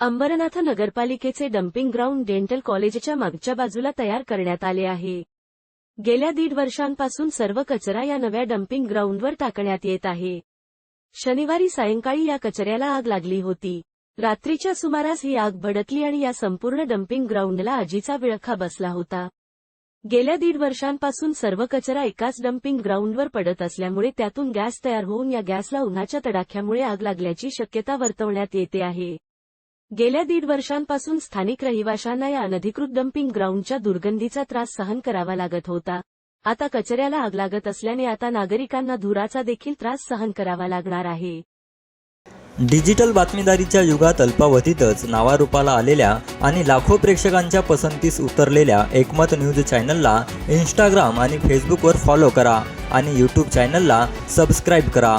अंबरनाथ नगरपालिकेचे dumping ground dental कॉलेजच्या मागच्या बाजूला तयार करण्यात आले आहे. गेल्या दीड वर्षांपासून सर्व कचरा या नव्या डम्पिंग ग्राउंडवर टाकण्यात येत आहे. शनिवारी सायंकाळी या कचऱ्याला आग लागली होती. रात्रीच्या सुमारास ही आग भडकली आणि या संपूर्ण डम्पिंग ग्राउंडला आजीचा विळखा बसला होता. गेल्या दीड वर्षांपासून सर्व कचरा एकाच डम्पिंग ग्राउंडवर पडत असल्यामुळे त्यातून गॅस तयार होऊन या गॅसला उन्हाच्या तडाख्यामुळे आग लागल्याची शक्यता वर्तवण्यात येते आहे. गेल्या दीड वर्षांपासून स्थानिक रहिवाशांना या अनधिकृत डम्पिंग ग्राउंडच्या दुर्गंधीचा त्रास सहन करावा लागत होता. आता कचऱ्याला आग लागत असल्याने आता नागरिकांना धुराचा देखील त्रास सहन करावा लागणार आहे. डिजिटल बातमीदारीच्या युगात अल्पावधीतच नावारूपाला आलेल्या आणि लाखो प्रेक्षकांच्या पसंतीस उतरलेल्या एकमत न्यूज चॅनलला इंस्टाग्राम आणि फेसबुकवर फॉलो करा आणि यूट्यूब चॅनलला सबस्क्राईब करा.